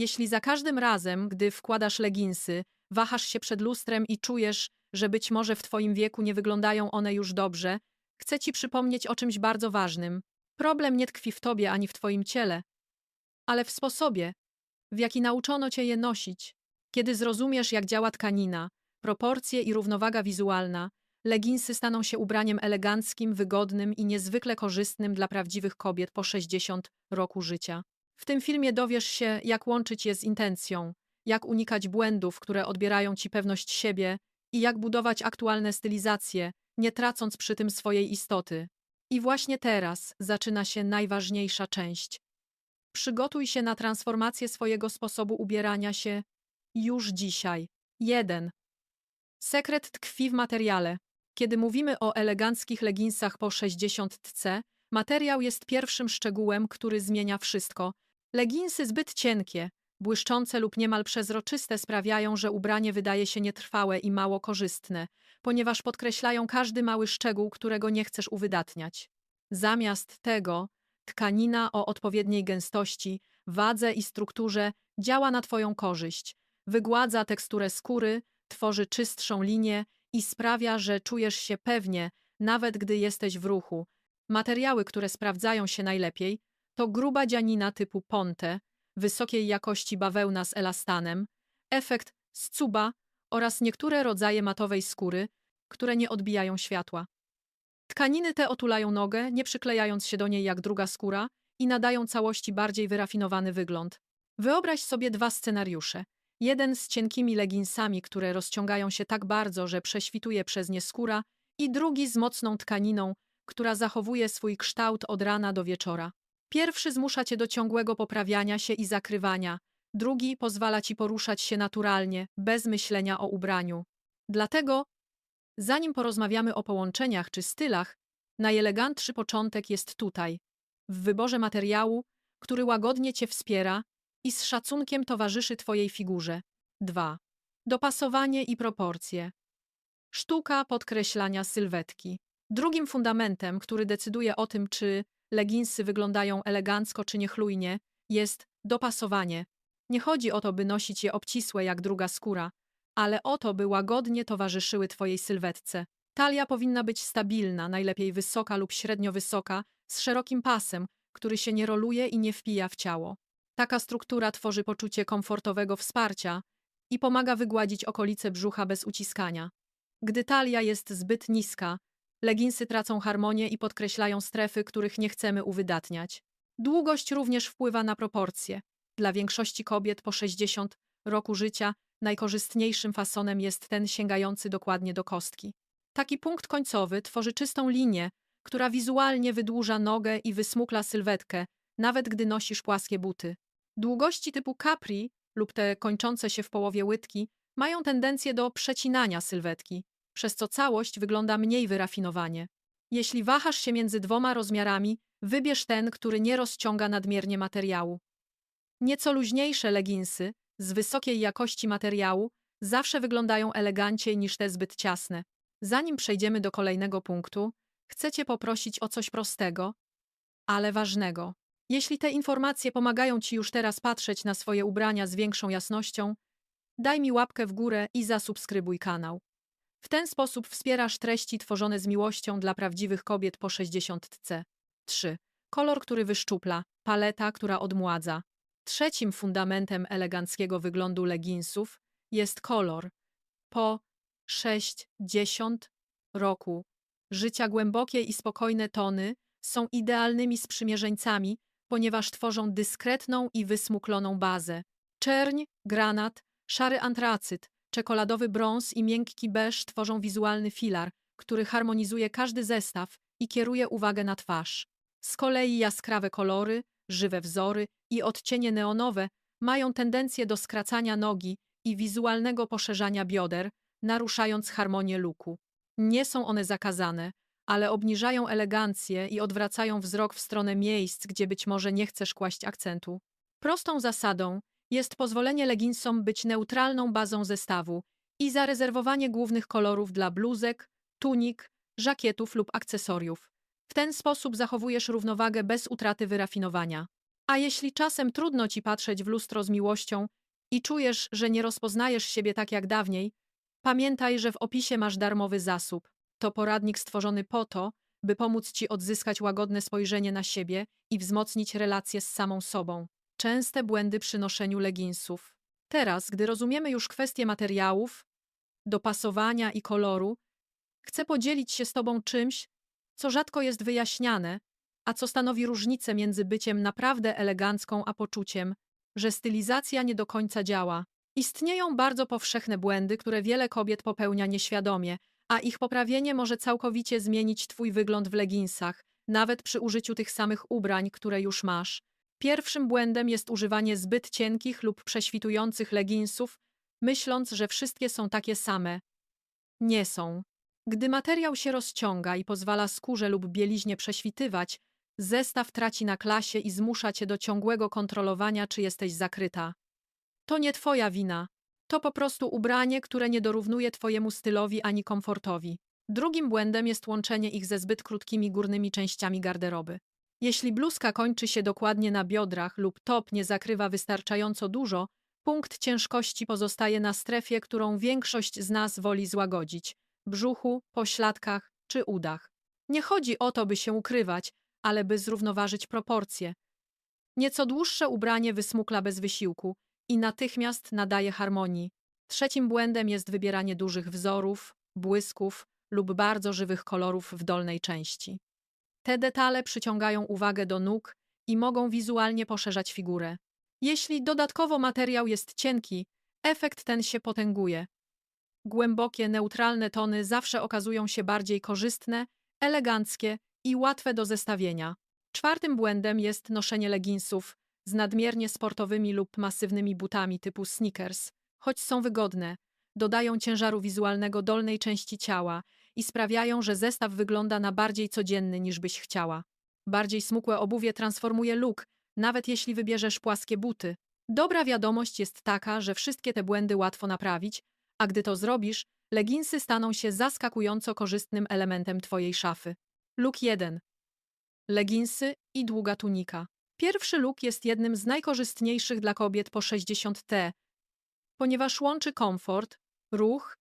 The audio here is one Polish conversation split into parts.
Jeśli za każdym razem, gdy wkładasz leginsy, wahasz się przed lustrem i czujesz, że być może w twoim wieku nie wyglądają one już dobrze, chcę ci przypomnieć o czymś bardzo ważnym. Problem nie tkwi w tobie ani w twoim ciele, ale w sposobie, w jaki nauczono cię je nosić. Kiedy zrozumiesz, jak działa tkanina, proporcje i równowaga wizualna, leginsy staną się ubraniem eleganckim, wygodnym i niezwykle korzystnym dla prawdziwych kobiet po 60 roku życia. W tym filmie dowiesz się, jak łączyć je z intencją, jak unikać błędów, które odbierają ci pewność siebie i jak budować aktualne stylizacje, nie tracąc przy tym swojej istoty. I właśnie teraz zaczyna się najważniejsza część. Przygotuj się na transformację swojego sposobu ubierania się już dzisiaj. 1. Sekret tkwi w materiale. Kiedy mówimy o eleganckich leginsach po 60C, materiał jest pierwszym szczegółem, który zmienia wszystko. Leginsy zbyt cienkie, błyszczące lub niemal przezroczyste sprawiają, że ubranie wydaje się nietrwałe i mało korzystne, ponieważ podkreślają każdy mały szczegół, którego nie chcesz uwydatniać. Zamiast tego, tkanina o odpowiedniej gęstości, wadze i strukturze działa na Twoją korzyść, wygładza teksturę skóry, tworzy czystszą linię i sprawia, że czujesz się pewnie, nawet gdy jesteś w ruchu. Materiały, które sprawdzają się najlepiej, to gruba dzianina typu ponte, wysokiej jakości bawełna z elastanem, efekt scuba oraz niektóre rodzaje matowej skóry, które nie odbijają światła. Tkaniny te otulają nogę, nie przyklejając się do niej jak druga skóra i nadają całości bardziej wyrafinowany wygląd. Wyobraź sobie dwa scenariusze. Jeden z cienkimi leginsami, które rozciągają się tak bardzo, że prześwituje przez nie skóra, i drugi z mocną tkaniną, która zachowuje swój kształt od rana do wieczora. Pierwszy zmusza cię do ciągłego poprawiania się i zakrywania, drugi pozwala ci poruszać się naturalnie, bez myślenia o ubraniu. Dlatego, zanim porozmawiamy o połączeniach czy stylach, najelegantszy początek jest tutaj, w wyborze materiału, który łagodnie cię wspiera i z szacunkiem towarzyszy twojej figurze. 2. Dopasowanie i proporcje. Sztuka podkreślania sylwetki. Drugim fundamentem, który decyduje o tym, czy leginsy wyglądają elegancko czy niechlujnie, jest dopasowanie. Nie chodzi o to, by nosić je obcisłe jak druga skóra, ale o to, by łagodnie towarzyszyły twojej sylwetce. Talia powinna być stabilna, najlepiej wysoka lub średnio wysoka, z szerokim pasem, który się nie roluje i nie wpija w ciało. Taka struktura tworzy poczucie komfortowego wsparcia i pomaga wygładzić okolice brzucha bez uciskania. Gdy talia jest zbyt niska, leginsy tracą harmonię i podkreślają strefy, których nie chcemy uwydatniać. Długość również wpływa na proporcje. Dla większości kobiet po 60 roku życia najkorzystniejszym fasonem jest ten sięgający dokładnie do kostki. Taki punkt końcowy tworzy czystą linię, która wizualnie wydłuża nogę i wysmukla sylwetkę, nawet gdy nosisz płaskie buty. Długości typu capri lub te kończące się w połowie łydki mają tendencję do przecinania sylwetki, przez co całość wygląda mniej wyrafinowanie. Jeśli wahasz się między dwoma rozmiarami, wybierz ten, który nie rozciąga nadmiernie materiału. Nieco luźniejsze leginsy z wysokiej jakości materiału zawsze wyglądają eleganciej niż te zbyt ciasne. Zanim przejdziemy do kolejnego punktu, chcę Cię poprosić o coś prostego, ale ważnego. Jeśli te informacje pomagają Ci już teraz patrzeć na swoje ubrania z większą jasnością, daj mi łapkę w górę i zasubskrybuj kanał. W ten sposób wspierasz treści tworzone z miłością dla prawdziwych kobiet po 60C. 3. Kolor, który wyszczupla, paleta, która odmładza. Trzecim fundamentem eleganckiego wyglądu leginsów jest kolor. Po 60 roku życia głębokie i spokojne tony są idealnymi sprzymierzeńcami, ponieważ tworzą dyskretną i wysmukloną bazę. Czerń, granat, szary antracyt, czekoladowy brąz i miękki beż tworzą wizualny filar, który harmonizuje każdy zestaw i kieruje uwagę na twarz. Z kolei jaskrawe kolory, żywe wzory i odcienie neonowe mają tendencję do skracania nogi i wizualnego poszerzania bioder, naruszając harmonię luku. Nie są one zakazane, ale obniżają elegancję i odwracają wzrok w stronę miejsc, gdzie być może nie chcesz kłaść akcentu. Prostą zasadą jest pozwolenie leginsom być neutralną bazą zestawu i zarezerwowanie głównych kolorów dla bluzek, tunik, żakietów lub akcesoriów. W ten sposób zachowujesz równowagę bez utraty wyrafinowania. A jeśli czasem trudno ci patrzeć w lustro z miłością i czujesz, że nie rozpoznajesz siebie tak jak dawniej, pamiętaj, że w opisie masz darmowy zasób. To poradnik stworzony po to, by pomóc ci odzyskać łagodne spojrzenie na siebie i wzmocnić relacje z samą sobą. Częste błędy przy noszeniu leginsów. Teraz, gdy rozumiemy już kwestie materiałów, dopasowania i koloru, chcę podzielić się z Tobą czymś, co rzadko jest wyjaśniane, a co stanowi różnicę między byciem naprawdę elegancką a poczuciem, że stylizacja nie do końca działa. Istnieją bardzo powszechne błędy, które wiele kobiet popełnia nieświadomie, a ich poprawienie może całkowicie zmienić Twój wygląd w leginsach, nawet przy użyciu tych samych ubrań, które już masz. Pierwszym błędem jest używanie zbyt cienkich lub prześwitujących leginsów, myśląc, że wszystkie są takie same. Nie są. Gdy materiał się rozciąga i pozwala skórze lub bieliźnie prześwitywać, zestaw traci na klasie i zmusza cię do ciągłego kontrolowania, czy jesteś zakryta. To nie twoja wina. To po prostu ubranie, które nie dorównuje twojemu stylowi ani komfortowi. Drugim błędem jest łączenie ich ze zbyt krótkimi górnymi częściami garderoby. Jeśli bluzka kończy się dokładnie na biodrach lub top nie zakrywa wystarczająco dużo, punkt ciężkości pozostaje na strefie, którą większość z nas woli złagodzić brzuchu, pośladkach czy udach. Nie chodzi o to, by się ukrywać, ale by zrównoważyć proporcje. Nieco dłuższe ubranie wysmukla bez wysiłku i natychmiast nadaje harmonii. Trzecim błędem jest wybieranie dużych wzorów, błysków lub bardzo żywych kolorów w dolnej części. Te detale przyciągają uwagę do nóg i mogą wizualnie poszerzać figurę. Jeśli dodatkowo materiał jest cienki, efekt ten się potęguje. Głębokie, neutralne tony zawsze okazują się bardziej korzystne, eleganckie i łatwe do zestawienia. Czwartym błędem jest noszenie leginsów z nadmiernie sportowymi lub masywnymi butami typu sneakers. Choć są wygodne, dodają ciężaru wizualnego dolnej części ciała i sprawiają, że zestaw wygląda na bardziej codzienny niż byś chciała. Bardziej smukłe obuwie transformuje look, nawet jeśli wybierzesz płaskie buty. Dobra wiadomość jest taka, że wszystkie te błędy łatwo naprawić, a gdy to zrobisz, leginsy staną się zaskakująco korzystnym elementem twojej szafy. Look 1. Leginsy i długa tunika. Pierwszy look jest jednym z najkorzystniejszych dla kobiet po 60T, ponieważ łączy komfort, ruch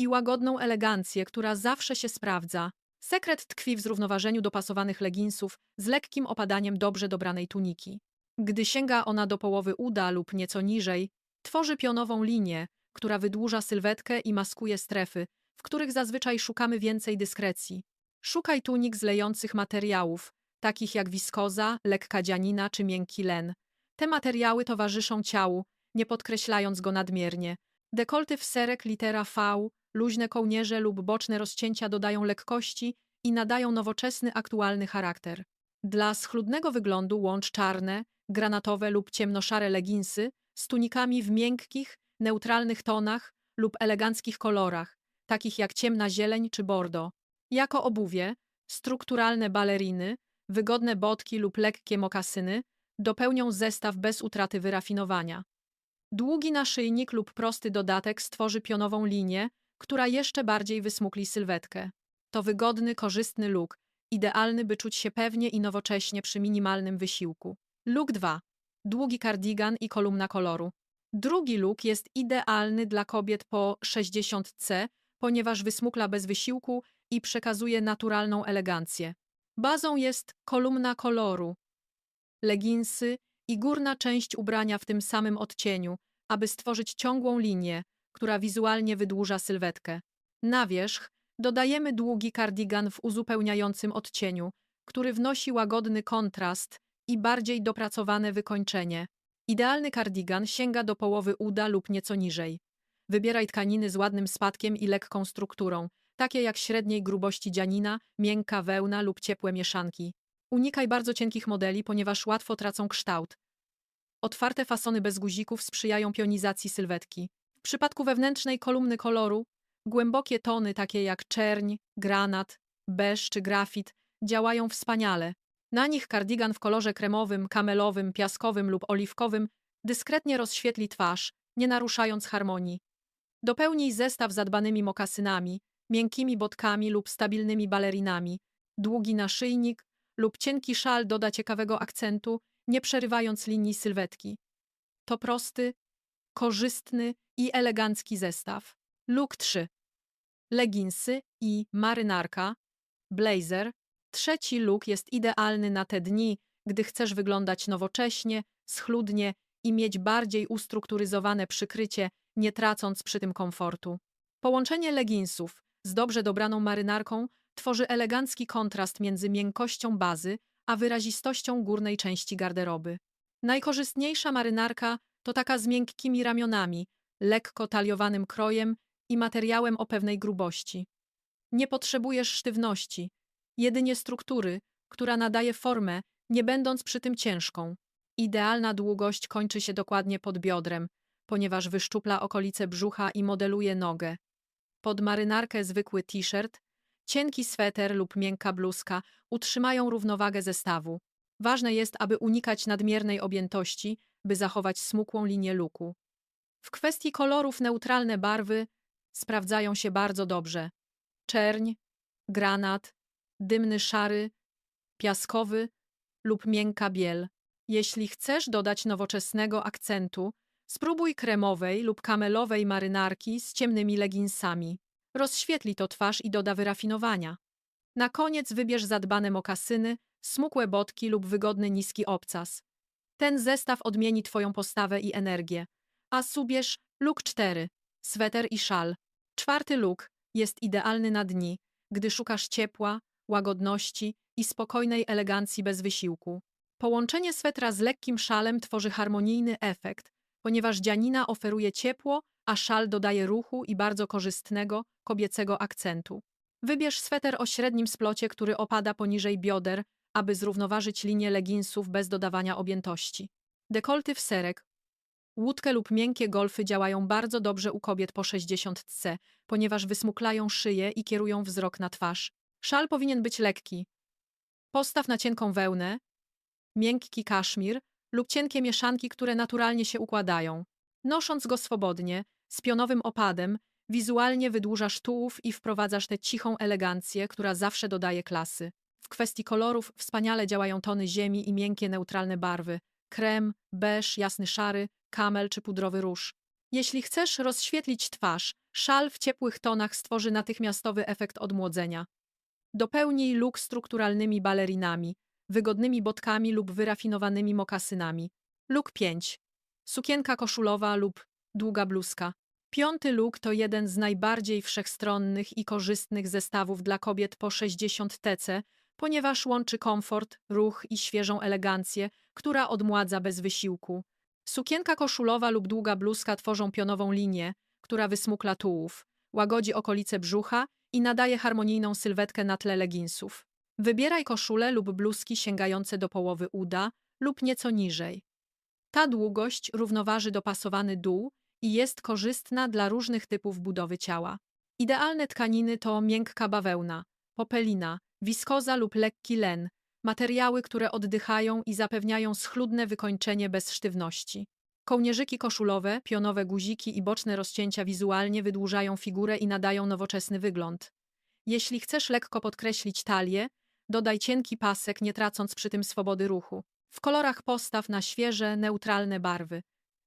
i łagodną elegancję, która zawsze się sprawdza. Sekret tkwi w zrównoważeniu dopasowanych leginsów z lekkim opadaniem dobrze dobranej tuniki. Gdy sięga ona do połowy uda lub nieco niżej, tworzy pionową linię, która wydłuża sylwetkę i maskuje strefy, w których zazwyczaj szukamy więcej dyskrecji. Szukaj tunik z lejących materiałów, takich jak wiskoza, lekka dzianina czy miękki len. Te materiały towarzyszą ciału, nie podkreślając go nadmiernie. Dekolty w serek litera V, luźne kołnierze lub boczne rozcięcia dodają lekkości i nadają nowoczesny, aktualny charakter. Dla schludnego wyglądu łącz czarne, granatowe lub ciemnoszare leginsy z tunikami w miękkich, neutralnych tonach lub eleganckich kolorach, takich jak ciemna zieleń czy bordo. Jako obuwie, strukturalne baleriny, wygodne botki lub lekkie mokasyny dopełnią zestaw bez utraty wyrafinowania. Długi naszyjnik lub prosty dodatek stworzy pionową linię, która jeszcze bardziej wysmukli sylwetkę. To wygodny, korzystny look, idealny, by czuć się pewnie i nowocześnie przy minimalnym wysiłku. Look 2. Długi kardigan i kolumna koloru. Drugi look jest idealny dla kobiet po 60C, ponieważ wysmukla bez wysiłku i przekazuje naturalną elegancję. Bazą jest kolumna koloru, leginsy i górna część ubrania w tym samym odcieniu, aby stworzyć ciągłą linię, która wizualnie wydłuża sylwetkę. Na wierzch dodajemy długi kardigan w uzupełniającym odcieniu, który wnosi łagodny kontrast i bardziej dopracowane wykończenie. Idealny kardigan sięga do połowy uda lub nieco niżej. Wybieraj tkaniny z ładnym spadkiem i lekką strukturą, takie jak średniej grubości dzianina, miękka wełna lub ciepłe mieszanki. Unikaj bardzo cienkich modeli, ponieważ łatwo tracą kształt. Otwarte fasony bez guzików sprzyjają pionizacji sylwetki. W przypadku wewnętrznej kolumny koloru, głębokie tony takie jak czerń, granat, beż czy grafit działają wspaniale. Na nich kardigan w kolorze kremowym, kamelowym, piaskowym lub oliwkowym dyskretnie rozświetli twarz, nie naruszając harmonii. Dopełnij zestaw zadbanymi mokasynami, miękkimi botkami lub stabilnymi balerinami. Długi naszyjnik lub cienki szal doda ciekawego akcentu, nie przerywając linii sylwetki. To prosty, korzystny i elegancki zestaw. Look 3. Leginsy i marynarka, blazer. Trzeci look jest idealny na te dni, gdy chcesz wyglądać nowocześnie, schludnie i mieć bardziej ustrukturyzowane przykrycie, nie tracąc przy tym komfortu. Połączenie leginsów z dobrze dobraną marynarką tworzy elegancki kontrast między miękkością bazy a wyrazistością górnej części garderoby. Najkorzystniejsza marynarka to taka z miękkimi ramionami, lekko taliowanym krojem i materiałem o pewnej grubości. Nie potrzebujesz sztywności, jedynie struktury, która nadaje formę, nie będąc przy tym ciężką. Idealna długość kończy się dokładnie pod biodrem, ponieważ wyszczupla okolice brzucha i modeluje nogę. Pod marynarkę zwykły t-shirt, cienki sweter lub miękka bluzka utrzymają równowagę zestawu. Ważne jest, aby unikać nadmiernej objętości, by zachować smukłą linię luku. W kwestii kolorów neutralne barwy sprawdzają się bardzo dobrze. Czerń, granat, dymny szary, piaskowy lub miękka biel. Jeśli chcesz dodać nowoczesnego akcentu, spróbuj kremowej lub kamelowej marynarki z ciemnymi leginsami. Rozświetli to twarz i doda wyrafinowania. Na koniec wybierz zadbane mokasyny, smukłe botki lub wygodny niski obcas. Ten zestaw odmieni twoją postawę i energię. A subierz look 4, sweter i szal. Czwarty look jest idealny na dni, gdy szukasz ciepła, łagodności i spokojnej elegancji bez wysiłku. Połączenie swetra z lekkim szalem tworzy harmonijny efekt, ponieważ dzianina oferuje ciepło, a szal dodaje ruchu i bardzo korzystnego, kobiecego akcentu. Wybierz sweter o średnim splocie, który opada poniżej bioder, aby zrównoważyć linię leginsów bez dodawania objętości. Dekolty w serek. Łódkę lub miękkie golfy działają bardzo dobrze u kobiet po 60C, ponieważ wysmuklają szyję i kierują wzrok na twarz. Szal powinien być lekki. Postaw na cienką wełnę, miękki kaszmir lub cienkie mieszanki, które naturalnie się układają. Nosząc go swobodnie, z pionowym opadem, wizualnie wydłużasz tułów i wprowadzasz tę cichą elegancję, która zawsze dodaje klasy. W kwestii kolorów wspaniale działają tony ziemi i miękkie neutralne barwy. Krem, beż, jasny szary, kamel czy pudrowy róż. Jeśli chcesz rozświetlić twarz, szal w ciepłych tonach stworzy natychmiastowy efekt odmłodzenia. Dopełnij look strukturalnymi balerinami, wygodnymi botkami lub wyrafinowanymi mokasynami. Look 5. Sukienka koszulowa lub długa bluzka. Piąty look to jeden z najbardziej wszechstronnych i korzystnych zestawów dla kobiet po 60 TC, ponieważ łączy komfort, ruch i świeżą elegancję, która odmładza bez wysiłku. Sukienka koszulowa lub długa bluzka tworzą pionową linię, która wysmukla tułów, łagodzi okolice brzucha i nadaje harmonijną sylwetkę na tle leginsów. Wybieraj koszule lub bluzki sięgające do połowy uda lub nieco niżej. Ta długość równoważy dopasowany dół i jest korzystna dla różnych typów budowy ciała. Idealne tkaniny to miękka bawełna, popelina, wiskoza lub lekki len, materiały, które oddychają i zapewniają schludne wykończenie bez sztywności. Kołnierzyki koszulowe, pionowe guziki i boczne rozcięcia wizualnie wydłużają figurę i nadają nowoczesny wygląd. Jeśli chcesz lekko podkreślić talię, dodaj cienki pasek, nie tracąc przy tym swobody ruchu. W kolorach postaw na świeże, neutralne barwy.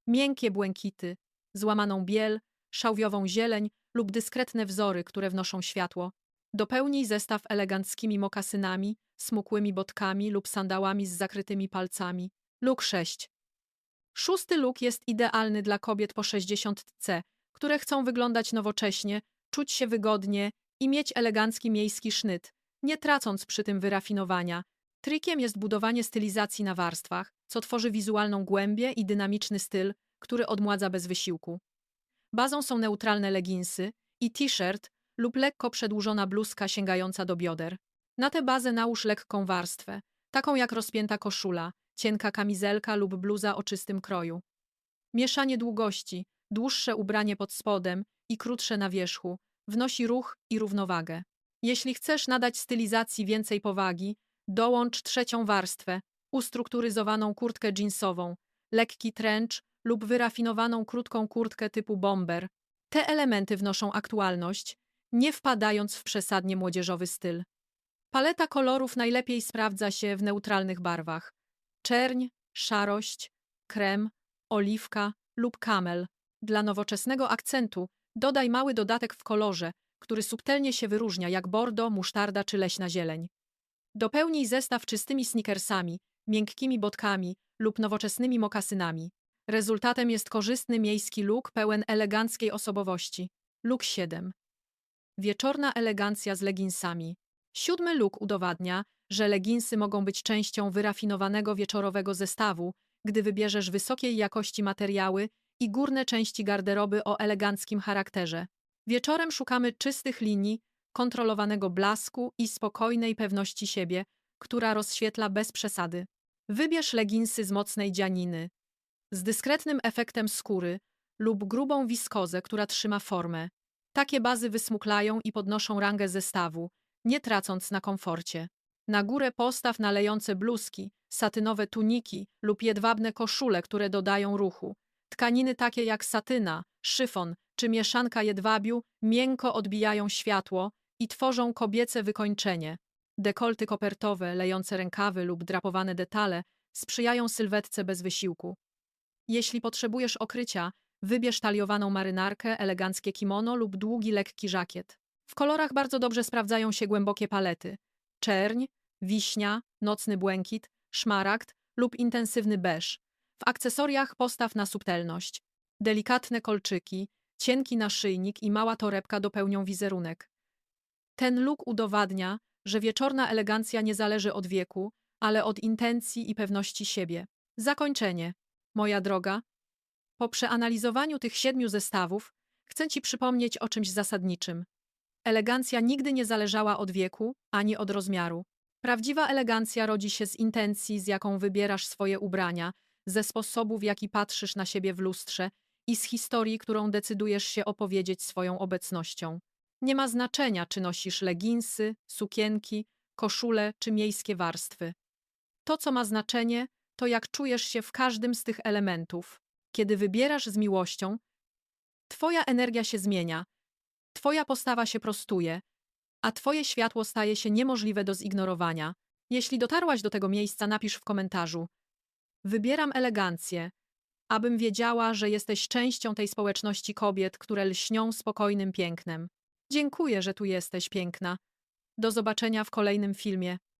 Miękkie błękity, złamaną biel, szałwiową zieleń lub dyskretne wzory, które wnoszą światło. Dopełnij zestaw eleganckimi mokasynami, smukłymi botkami lub sandałami z zakrytymi palcami. Look 6. Szósty look jest idealny dla kobiet po 60C, które chcą wyglądać nowocześnie, czuć się wygodnie i mieć elegancki miejski sznyt, nie tracąc przy tym wyrafinowania. Trikiem jest budowanie stylizacji na warstwach, co tworzy wizualną głębię i dynamiczny styl, który odmładza bez wysiłku. Bazą są neutralne leginsy i t-shirt lub lekko przedłużona bluzka sięgająca do bioder. Na tę bazę nałóż lekką warstwę, taką jak rozpięta koszula, cienka kamizelka lub bluza o czystym kroju. Mieszanie długości, dłuższe ubranie pod spodem i krótsze na wierzchu wnosi ruch i równowagę. Jeśli chcesz nadać stylizacji więcej powagi, dołącz trzecią warstwę, ustrukturyzowaną kurtkę jeansową, lekki trench lub wyrafinowaną krótką kurtkę typu bomber. Te elementy wnoszą aktualność, nie wpadając w przesadnie młodzieżowy styl. Paleta kolorów najlepiej sprawdza się w neutralnych barwach. Czerń, szarość, krem, oliwka lub kamel. Dla nowoczesnego akcentu dodaj mały dodatek w kolorze, który subtelnie się wyróżnia jak bordo, musztarda czy leśna zieleń. Dopełnij zestaw czystymi sneakersami, miękkimi botkami lub nowoczesnymi mokasynami. Rezultatem jest korzystny miejski look pełen eleganckiej osobowości. Look 7. Wieczorna elegancja z leginsami. Siódmy look udowadnia, że leginsy mogą być częścią wyrafinowanego wieczorowego zestawu, gdy wybierzesz wysokiej jakości materiały i górne części garderoby o eleganckim charakterze. Wieczorem szukamy czystych linii, kontrolowanego blasku i spokojnej pewności siebie, która rozświetla bez przesady. Wybierz leginsy z mocnej dzianiny, z dyskretnym efektem skóry lub grubą wiskozę, która trzyma formę. Takie bazy wysmuklają i podnoszą rangę zestawu, nie tracąc na komforcie. Na górę postaw nalejące bluzki, satynowe tuniki lub jedwabne koszule, które dodają ruchu. Tkaniny takie jak satyna, szyfon czy mieszanka jedwabiu miękko odbijają światło i tworzą kobiece wykończenie. Dekolty kopertowe, lejące rękawy lub drapowane detale sprzyjają sylwetce bez wysiłku. Jeśli potrzebujesz okrycia, wybierz taliowaną marynarkę, eleganckie kimono lub długi, lekki żakiet. W kolorach bardzo dobrze sprawdzają się głębokie palety. Czerń, wiśnia, nocny błękit, szmaragd lub intensywny beż. W akcesoriach postaw na subtelność. Delikatne kolczyki, cienki naszyjnik i mała torebka dopełnią wizerunek. Ten look udowadnia, że wieczorna elegancja nie zależy od wieku, ale od intencji i pewności siebie. Zakończenie. Moja droga, po przeanalizowaniu tych siedmiu zestawów chcę Ci przypomnieć o czymś zasadniczym. Elegancja nigdy nie zależała od wieku ani od rozmiaru. Prawdziwa elegancja rodzi się z intencji, z jaką wybierasz swoje ubrania, ze sposobu, w jaki patrzysz na siebie w lustrze i z historii, którą decydujesz się opowiedzieć swoją obecnością. Nie ma znaczenia, czy nosisz leginsy, sukienki, koszule czy miejskie warstwy. To, co ma znaczenie, to jak czujesz się w każdym z tych elementów. Kiedy wybierasz z miłością, Twoja energia się zmienia, Twoja postawa się prostuje, a Twoje światło staje się niemożliwe do zignorowania. Jeśli dotarłaś do tego miejsca, napisz w komentarzu. Wybieram elegancję, abym wiedziała, że jesteś częścią tej społeczności kobiet, które lśnią spokojnym pięknem. Dziękuję, że tu jesteś, piękna. Do zobaczenia w kolejnym filmie.